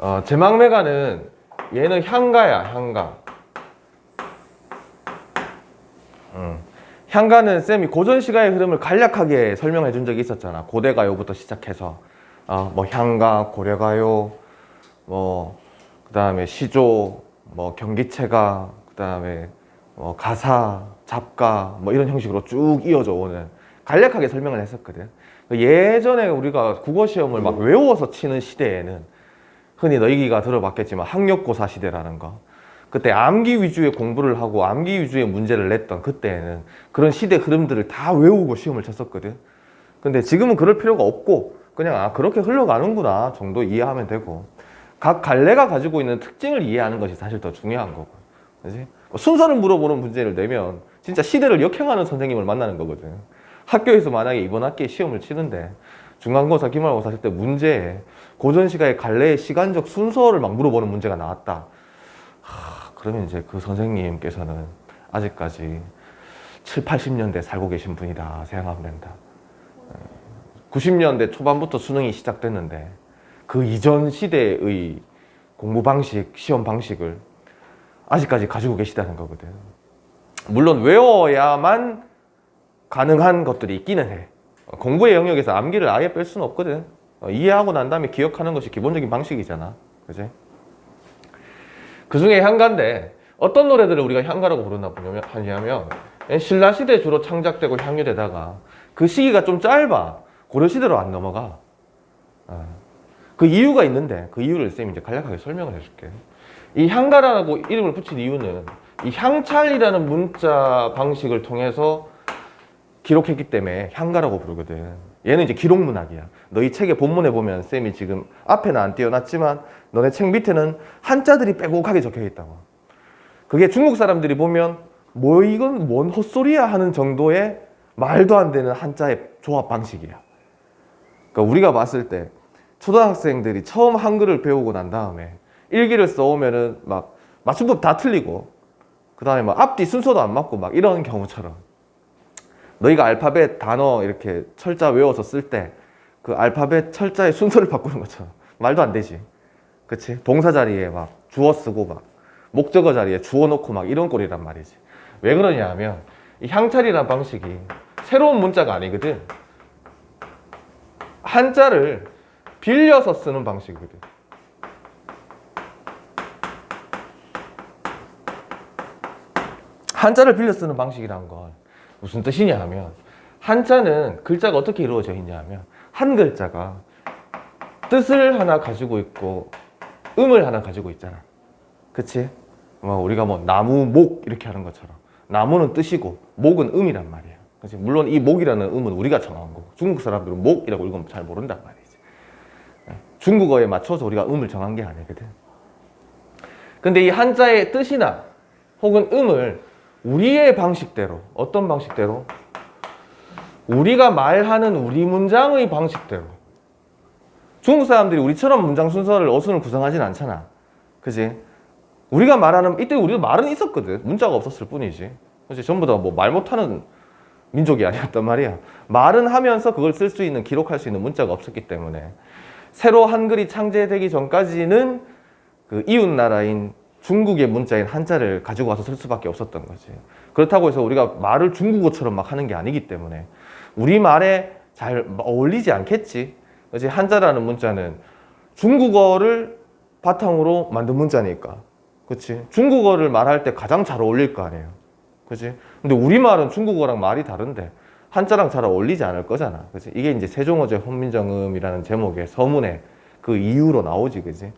어, 제망매가는 얘는 향가야, 향가. 음. 향가는 쌤이 고전 시가의 흐름을 간략하게 설명해 준 적이 있었잖아. 고대 가요부터 시작해서 어, 뭐 향가, 고려 가요, 뭐 그다음에 시조, 뭐 경기체가, 그다음에 뭐 가사, 잡가 뭐 이런 형식으로 쭉 이어져 오는 간략하게 설명을 했었거든. 예전에 우리가 국어 시험을 막 외워서 치는 시대에는 흔히 너희가 들어봤겠지만 학력고사 시대라는 거. 그때 암기 위주의 공부를 하고 암기 위주의 문제를 냈던 그때에는 그런 시대 흐름들을 다 외우고 시험을 쳤었거든. 근데 지금은 그럴 필요가 없고 그냥 아 그렇게 흘러가는구나 정도 이해하면 되고 각 갈래가 가지고 있는 특징을 이해하는 것이 사실 더 중요한 거고. 그지? 순서를 물어보는 문제를 내면 진짜 시대를 역행하는 선생님을 만나는 거거든. 학교에서 만약에 이번 학기에 시험을 치는데 중간고사, 기말고사 할 때 문제에 고전시가의 갈래의 시간적 순서를 막 물어보는 문제가 나왔다. 하, 그러면 이제 그 선생님께서는 아직까지 7, 80년대 살고 계신 분이다 생각하면 된다. 90년대 초반부터 수능이 시작됐는데 그 이전 시대의 공부 방식, 시험 방식을 아직까지 가지고 계시다는 거거든. 물론 외워야만 가능한 것들이 있기는 해. 공부의 영역에서 암기를 아예 뺄 수는 없거든. 어, 이해하고 난 다음에 기억하는 것이 기본적인 방식이잖아. 그지? 그 중에 향가인데 어떤 노래들을 우리가 향가라고 부르나 하냐면 신라 시대 주로 창작되고 향유되다가 그 시기가 좀 짧아 고려 시대로 안 넘어가. 어. 그 이유가 있는데 그 이유를 쌤이 이제 간략하게 설명을 해줄게. 이 향가라고 이름을 붙인 이유는 이 향찰이라는 문자 방식을 통해서 기록했기 때문에 향가라고 부르거든. 얘는 이제 기록 문학이야. 너희 책의 본문에 보면 쌤이 지금 앞에는 안 띄워놨지만 너네 책 밑에는 한자들이 빼곡하게 적혀 있다고. 그게 중국 사람들이 보면 뭐 이건 뭔 헛소리야 하는 정도의 말도 안 되는 한자의 조합 방식이야. 그러니까 우리가 봤을 때 초등학생들이 처음 한글을 배우고 난 다음에 일기를 써오면은 막 맞춤법 다 틀리고 그 다음에 막 앞뒤 순서도 안 맞고 막 이런 경우처럼 너희가 알파벳 단어 이렇게 철자 외워서 쓸 때 그 알파벳 철자의 순서를 바꾸는 것처럼 말도 안 되지. 그치? 동사 자리에 막 주어 쓰고 막 목적어 자리에 주어 놓고 막 이런 꼴이란 말이지. 왜 그러냐 하면 이 향찰이란 방식이 새로운 문자가 아니거든. 한자를 빌려서 쓰는 방식이거든. 한자를 빌려 쓰는 방식이란 건 무슨 뜻이냐 하면 한자는 글자가 어떻게 이루어져 있냐 하면 한 글자가 뜻을 하나 가지고 있고 음을 하나 가지고 있잖아. 그치? 뭐 우리가 뭐 나무, 목 이렇게 하는 것처럼 나무는 뜻이고 목은 음이란 말이야. 그치? 물론 이 목이라는 음은 우리가 정한 거고 중국 사람들은 목이라고 읽으면 잘 모른단 말이지. 예. 중국어에 맞춰서 우리가 음을 정한 게 아니거든. 근데 이 한자의 뜻이나 혹은 음을 우리의 방식대로. 어떤 방식대로? 우리가 말하는 우리 문장의 방식대로. 중국 사람들이 우리처럼 문장 순서를 어순을 구성하진 않잖아. 그지? 우리가 말하는 이때 우리도 말은 있었거든. 문자가 없었을 뿐이지. 그지? 전부 다 뭐 말 못하는 민족이 아니었단 말이야. 말은 하면서 그걸 쓸 수 있는 기록할 수 있는 문자가 없었기 때문에. 새로 한글이 창제되기 전까지는 그 이웃 나라인 중국의 문자인 한자를 가지고 와서 쓸 수밖에 없었던 거지. 그렇다고 해서 우리가 말을 중국어처럼 막 하는 게 아니기 때문에 우리 말에 잘 어울리지 않겠지. 그지 한자라는 문자는 중국어를 바탕으로 만든 문자니까. 그치? 중국어를 말할 때 가장 잘 어울릴 거 아니에요. 그치? 근데 우리말은 중국어랑 말이 다른데 한자랑 잘 어울리지 않을 거잖아. 그치? 이게 이제 세종어제 혼민정음이라는 제목의 서문의 그 이유로 나오지. 그지?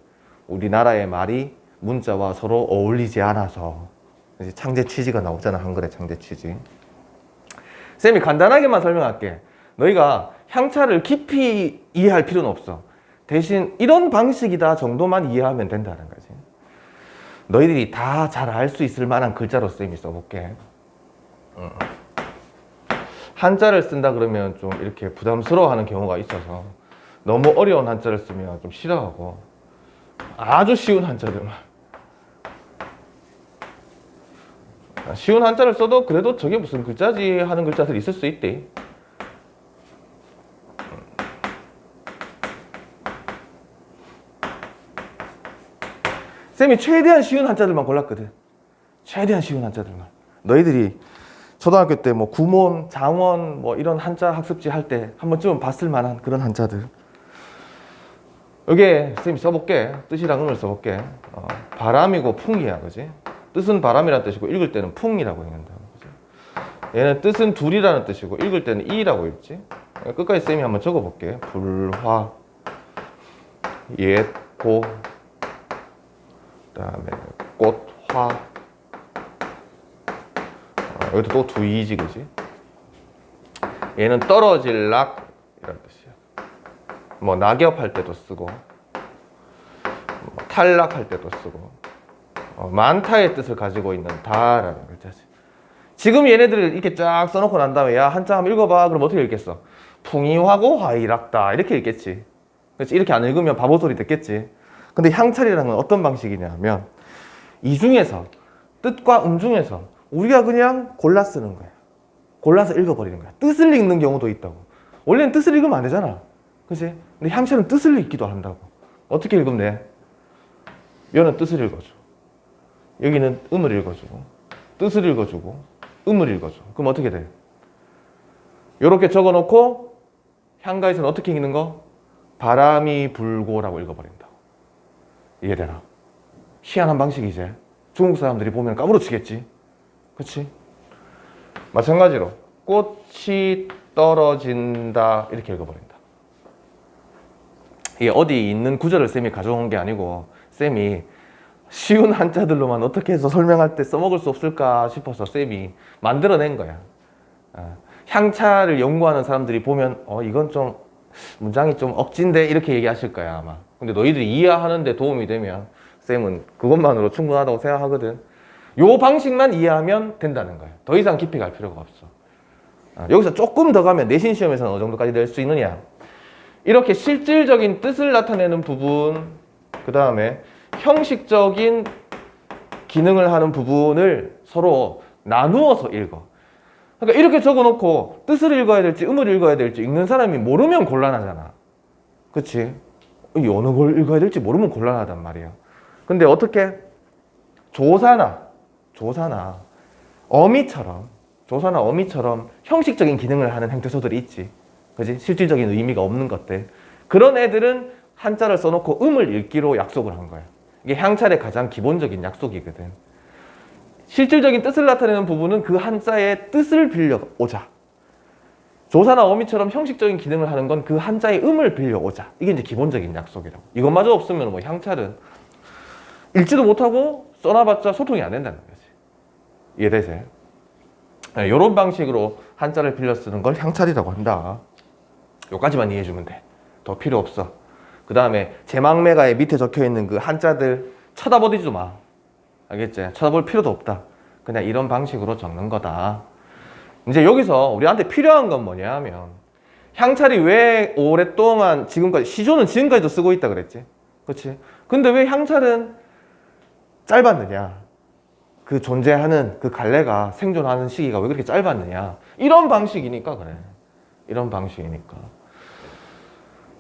우리나라의 말이 문자와 서로 어울리지 않아서 이제 창제 취지가 나오잖아 한글의 창제 취지. 쌤이 간단하게만 설명할게. 너희가 향차를 깊이 이해할 필요는 없어. 대신 이런 방식이다 정도만 이해하면 된다는 거지. 너희들이 다 잘 알 수 있을 만한 글자로 쌤이 써볼게. 음. 한자를 쓴다 그러면 좀 이렇게 부담스러워하는 경우가 있어서 너무 어려운 한자를 쓰면 좀 싫어하고 아주 쉬운 한자들만 쉬운 한자를 써도 그래도 저게 무슨 글자지 하는 글자들이 있을 수 있대. 쌤이 최대한 쉬운 한자들만 골랐거든. 최대한 쉬운 한자들만. 너희들이 초등학교 때 뭐 구몬, 장원 뭐 이런 한자 학습지 할 때 한 번쯤은 봤을 만한 그런 한자들. 여기에 쌤이 써볼게. 뜻이랑 의미를 써볼게. 어, 바람이고 풍이야, 그지? 뜻은 바람이라는 뜻이고 읽을 때는 풍이라고 읽는다. 그지? 얘는 뜻은 둘이라는 뜻이고 읽을 때는 이라고 읽지. 끝까지 쌤이 한번 적어볼게. 불화, 옛고, 그다음에 꽃화. 어, 여기도 또 두이지, 그지? 얘는 떨어질락 이런 뜻이야. 뭐 낙엽할 때도 쓰고, 뭐 탈락할 때도 쓰고, 어, 많다의 뜻을 가지고 있는 다라는 글자지. 지금 얘네들을 이렇게 쫙 써놓고 난 다음에 야 한자 한번 읽어봐. 그럼 어떻게 읽겠어? 풍이화고 화이락다 이렇게 읽겠지. 그렇지 이렇게 안 읽으면 바보 소리 듣겠지. 근데 향찰이라는 건 어떤 방식이냐면 이 중에서 뜻과 음 중에서 우리가 그냥 골라 쓰는 거야. 골라서 읽어버리는 거야. 뜻을 읽는 경우도 있다고. 원래는 뜻을 읽으면 안 되잖아. 그치? 근데 향찰은 뜻을 읽기도 한다고. 어떻게 읽으면 돼? 여는 뜻을 읽어줘. 여기는 음을 읽어주고, 뜻을 읽어주고, 음을 읽어줘. 그럼 어떻게 돼? 이렇게 적어놓고 향가에서는 어떻게 읽는 거? 바람이 불고라고 읽어버린다고. 이해되나? 희한한 방식이지. 중국 사람들이 보면 까무러치겠지. 그치? 마찬가지로 꽃이 떨어진다 이렇게 읽어버린다. 이게 어디 있는 구절을 쌤이 가져온 게 아니고 쌤이 쉬운 한자들로만 어떻게 해서 설명할 때 써먹을 수 없을까 싶어서 쌤이 만들어낸 거야. 아, 향차를 연구하는 사람들이 보면 어 이건 좀 문장이 좀 억진데 이렇게 얘기하실 거야 아마. 근데 너희들이 이해하는데 도움이 되면 쌤은 그것만으로 충분하다고 생각하거든. 요 방식만 이해하면 된다는 거야. 더 이상 깊이 갈 필요가 없어. 아, 여기서 조금 더 가면 내신 시험에서는 어느 정도까지 낼 수 있느냐? 이렇게 실질적인 뜻을 나타내는 부분, 그 다음에 형식적인 기능을 하는 부분을 서로 나누어서 읽어. 그러니까 이렇게 적어놓고 뜻을 읽어야 될지 음을 읽어야 될지 읽는 사람이 모르면 곤란하잖아. 그치? 이 어느 걸 읽어야 될지 모르면 곤란하단 말이야. 근데 어떻게? 조사나, 조사나, 어미처럼, 조사나 어미처럼 형식적인 기능을 하는 행태소들이 있지. 그지? 실질적인 의미가 없는 것들. 그런 애들은 한자를 써놓고 음을 읽기로 약속을 한 거야. 이게 향찰의 가장 기본적인 약속이거든. 실질적인 뜻을 나타내는 부분은 그 한자의 뜻을 빌려오자. 조사나 어미처럼 형식적인 기능을 하는 건 그 한자의 음을 빌려오자. 이게 이제 기본적인 약속이라고. 이것마저 없으면 뭐 향찰은 읽지도 못하고 써놔봤자 소통이 안 된다는 거지. 이해되세요? 네, 이런 방식으로 한자를 빌려 쓰는 걸 향찰이라고 한다. 요까지만 이해해주면 돼. 더 필요 없어. 그 다음에 제망매가에 밑에 적혀 있는 그 한자들 쳐다보지도 마. 알겠지? 쳐다볼 필요도 없다. 그냥 이런 방식으로 적는 거다. 이제 여기서 우리한테 필요한 건 뭐냐 하면 향찰이 왜 오랫동안 지금까지 시조는 지금까지도 쓰고 있다 그랬지? 그렇지? 근데 왜 향찰은 짧았느냐? 그 존재하는 그 갈래가 생존하는 시기가 왜 그렇게 짧았느냐? 이런 방식이니까 그래. 이런 방식이니까.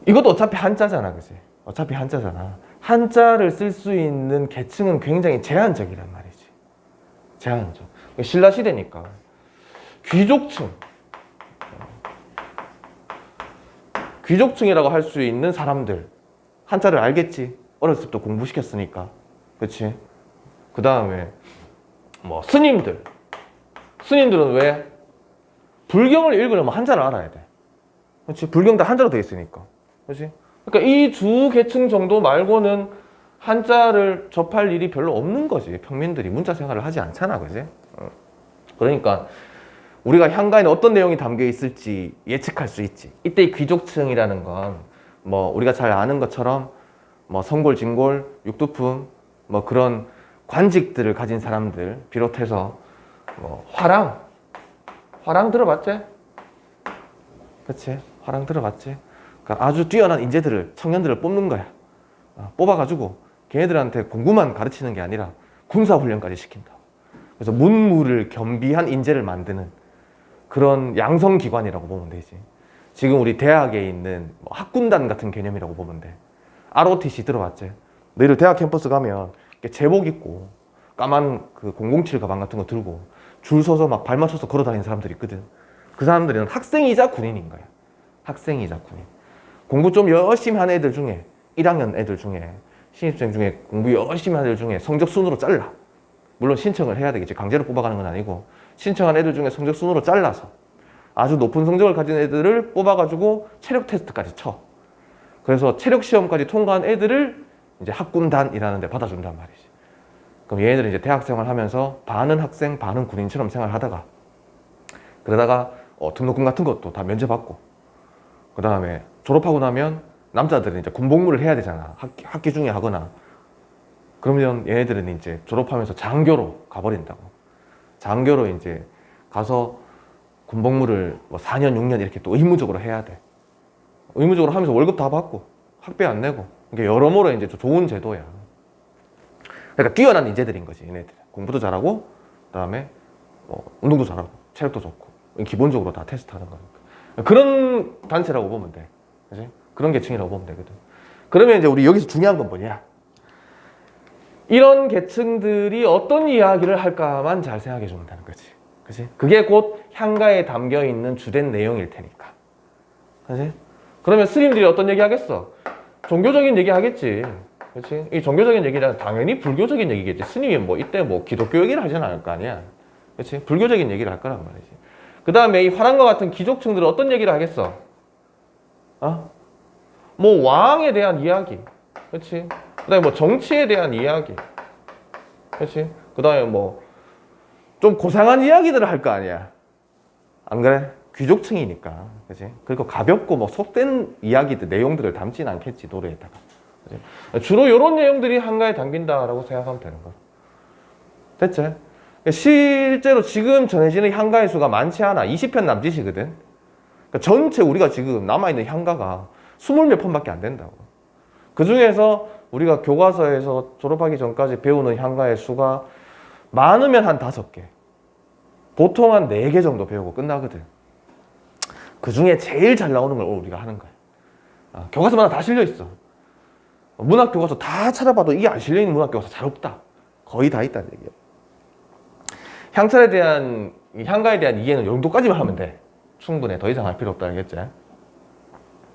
이것도 어차피 한자잖아, 그지? 어차피 한자잖아. 한자를 쓸 수 있는 계층은 굉장히 제한적이란 말이지. 제한적. 신라 시대니까 귀족층, 귀족층이라고 할 수 있는 사람들 한자를 알겠지. 어렸을 때부터 공부시켰으니까, 그렇지? 그 다음에 뭐 스님들, 스님들은 왜 불경을 읽으려면 한자를 알아야 돼. 그렇지? 불경 다 한자로 되어 있으니까. 그렇지? 그러니까 이 두 계층 정도 말고는 한자를 접할 일이 별로 없는 거지. 평민들이 문자 생활을 하지 않잖아. 그지? 어. 그러니까 우리가 향가에는 어떤 내용이 담겨 있을지 예측할 수 있지. 이때 이 귀족층이라는 건 뭐 우리가 잘 아는 것처럼 뭐 성골, 진골, 육두품 뭐 그런 관직들을 가진 사람들 비롯해서 뭐 화랑 화랑 들어봤지? 그치? 화랑 들어봤지? 그러니까 아주 뛰어난 인재들을 청년들을 뽑는 거야. 어, 뽑아가지고 걔네들한테 공부만 가르치는 게 아니라 군사 훈련까지 시킨다. 그래서 문무를 겸비한 인재를 만드는 그런 양성 기관이라고 보면 되지. 지금 우리 대학에 있는 뭐 학군단 같은 개념이라고 보면 돼. ROTC 들어봤지? 너희들 대학 캠퍼스 가면 제복 입고 까만 그 007 가방 같은 거 들고 줄 서서 막 발 맞춰서 걸어 다니는 사람들이 있거든. 그 사람들은 학생이자 군인인 거야. 학생이자 군인. 공부 좀 열심히 하는 애들 중에 1학년 애들 중에 신입생 중에 공부 열심히 하는 애들 중에 성적 순으로 잘라. 물론 신청을 해야 되겠지. 강제로 뽑아가는 건 아니고 신청한 애들 중에 성적 순으로 잘라서 아주 높은 성적을 가진 애들을 뽑아가지고 체력 테스트까지 쳐. 그래서 체력 시험까지 통과한 애들을 이제 학군단이라는 데 받아준단 말이지. 그럼 얘네들이 이제 대학생활 하면서 반은 학생, 반은 군인처럼 생활하다가 그러다가 어, 등록금 같은 것도 다 면제받고 그 다음에 졸업하고 나면 남자들은 이제 군복무를 해야 되잖아. 학기, 학기 중에 하거나 그러면 얘네들은 이제 졸업하면서 장교로 가버린다고. 장교로 이제 가서 군복무를 뭐 4년, 6년 이렇게 또 의무적으로 해야 돼. 의무적으로 하면서 월급 다 받고 학비 안 내고 이게 여러모로 이제 좀 좋은 제도야. 그러니까 뛰어난 인재들인 거지 얘네들. 공부도 잘하고 그 다음에 뭐 운동도 잘하고 체력도 좋고 기본적으로 다 테스트하는 거니까 그런 단체라고 보면 돼. 그지? 그런 계층이라고 보면 되거든. 그러면 이제 우리 여기서 중요한 건 뭐냐? 이런 계층들이 어떤 이야기를 할까만 잘 생각해 주면 되는 거지. 그지? 그게 곧 향가에 담겨 있는 주된 내용일 테니까. 그지? 그러면 스님들이 어떤 얘기 하겠어? 종교적인 얘기 하겠지. 그렇지? 이 종교적인 얘기는 당연히 불교적인 얘기겠지. 스님이 뭐 이때 뭐 기독교 얘기를 하지는 않을 거 아니야. 그렇지? 불교적인 얘기를 할 거란 말이지. 그 다음에 이 화랑과 같은 귀족층들은 어떤 얘기를 하겠어? 어? 뭐 왕에 대한 이야기. 그렇지? 그 다음에 뭐 정치에 대한 이야기. 그렇지? 그 다음에 뭐 좀 고상한 이야기들을 할 거 아니야. 안 그래? 귀족층이니까. 그지? 그리고 가볍고 뭐 속된 이야기들, 내용들을 담진 않겠지, 노래에다가. 그지? 주로 이런 내용들이 한가에 담긴다라고 생각하면 되는 거야. 됐지? 실제로 지금 전해지는 향가의 수가 많지 않아. 20편 남짓이거든. 그러니까 전체 우리가 지금 남아있는 향가가 20몇 편밖에 안 된다고. 그 중에서 우리가 교과서에서 졸업하기 전까지 배우는 향가의 수가 많으면 한 다섯 개. 보통 한 네 개 정도 배우고 끝나거든. 그 중에 제일 잘 나오는 걸 우리가 하는 거야. 아, 교과서마다 다 실려 있어. 문학 교과서 다 찾아봐도 이게 안 실려 있는 문학 교과서 잘 없다. 거의 다 있다는 얘기야. 향찰에 대한 이 향가에 대한 이해는 이 정도까지만 하면 돼. 충분해. 더 이상 할 필요 없다 알겠지?